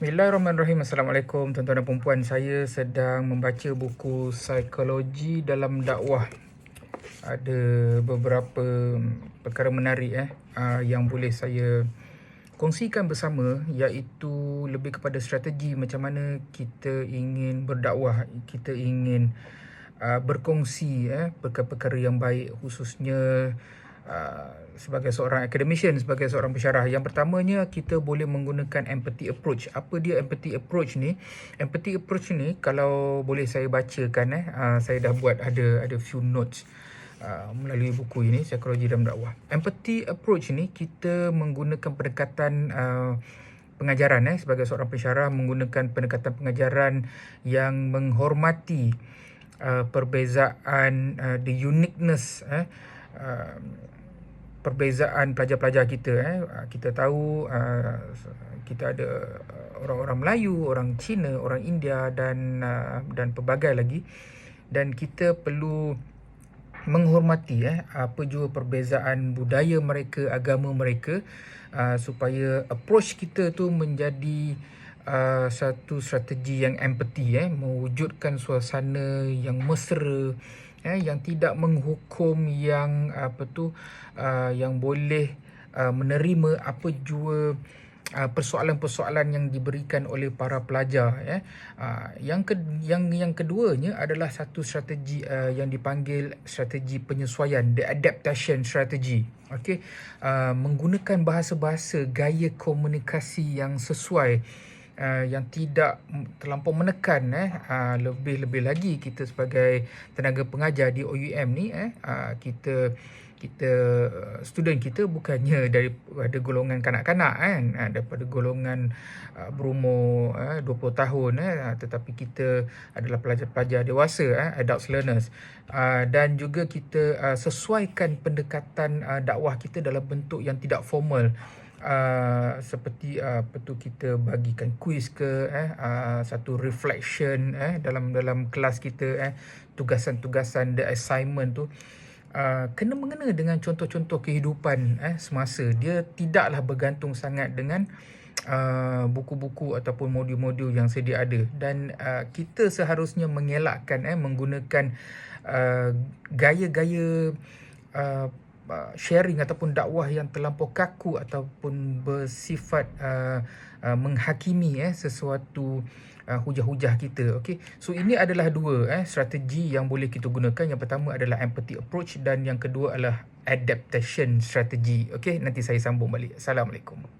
Bismillahirrahmanirrahim. Assalamualaikum tuan-tuan dan puan Saya sedang membaca buku Psikologi dalam Dakwah. Ada beberapa perkara menarik eh uh, yang boleh saya kongsikan bersama iaitu lebih kepada strategi macam mana kita ingin berdakwah, kita ingin uh, berkongsi eh perkara-perkara yang baik khususnya Uh, sebagai seorang academician, sebagai seorang pensyarah. Yang pertamanya kita boleh menggunakan empathy approach. Apa dia empathy approach ni? Empathy approach ni kalau boleh saya bacakan eh, uh, saya dah buat ada ada few notes uh, melalui buku ini psikologi dalam dakwah. Empathy approach ni kita menggunakan pendekatan uh, pengajaran eh sebagai seorang pensyarah menggunakan pendekatan pengajaran yang menghormati uh, perbezaan uh, the uniqueness eh uh, perbezaan pelajar-pelajar kita eh. Ah, kita tahu uh, kita ada orang-orang Melayu, orang Cina, orang India dan uh, dan pelbagai lagi. Dan kita perlu menghormati eh apa jua perbezaan budaya mereka, agama mereka uh, supaya approach kita tu menjadi uh, satu strategi yang empathy eh. Mewujudkan suasana yang mesra eh yang tidak menghukum yang apa tu uh, yang boleh uh, menerima apa jua uh, persoalan-persoalan yang diberikan oleh para pelajar ya yang ke, yang yang keduanya adalah satu strategi uh, yang dipanggil strategi penyesuaian the adaptation strategy okey. Uh, menggunakan bahasa-bahasa gaya komunikasi yang sesuai uh, yang tidak terlampau menekan eh uh, lebih-lebih lagi kita sebagai tenaga pengajar di OUM ni eh uh, kita kita student kita bukannya daripada golongan kanak-kanak kan uh, daripada golongan uh, berumur uh, 20 tahun eh uh, tetapi kita adalah pelajar-pelajar dewasa eh adult learners. Uh, dan juga kita uh, sesuaikan pendekatan uh, dakwah kita dalam bentuk yang tidak formal uh, seperti uh, apa tu kita bagikan quiz ke eh uh, satu reflection eh dalam dalam kelas kita eh tugasan-tugasan the assignment tu Uh, kena mengena dengan contoh-contoh kehidupan eh semasa. Dia tidaklah bergantung sangat dengan uh, buku-buku ataupun modul-modul yang sedia ada. Dan uh, kita seharusnya mengelakkan eh menggunakan uh, gaya-gaya uh, uh, sharing ataupun dakwah yang terlampau kaku ataupun bersifat uh, uh, menghakimi eh sesuatu uh, hujah-hujah kita. Okey so ini adalah dua eh strategi yang boleh kita gunakan. Yang pertama adalah empathy approach dan yang kedua adalah adaptation strategy okey nanti saya sambung balik. Assalamualaikum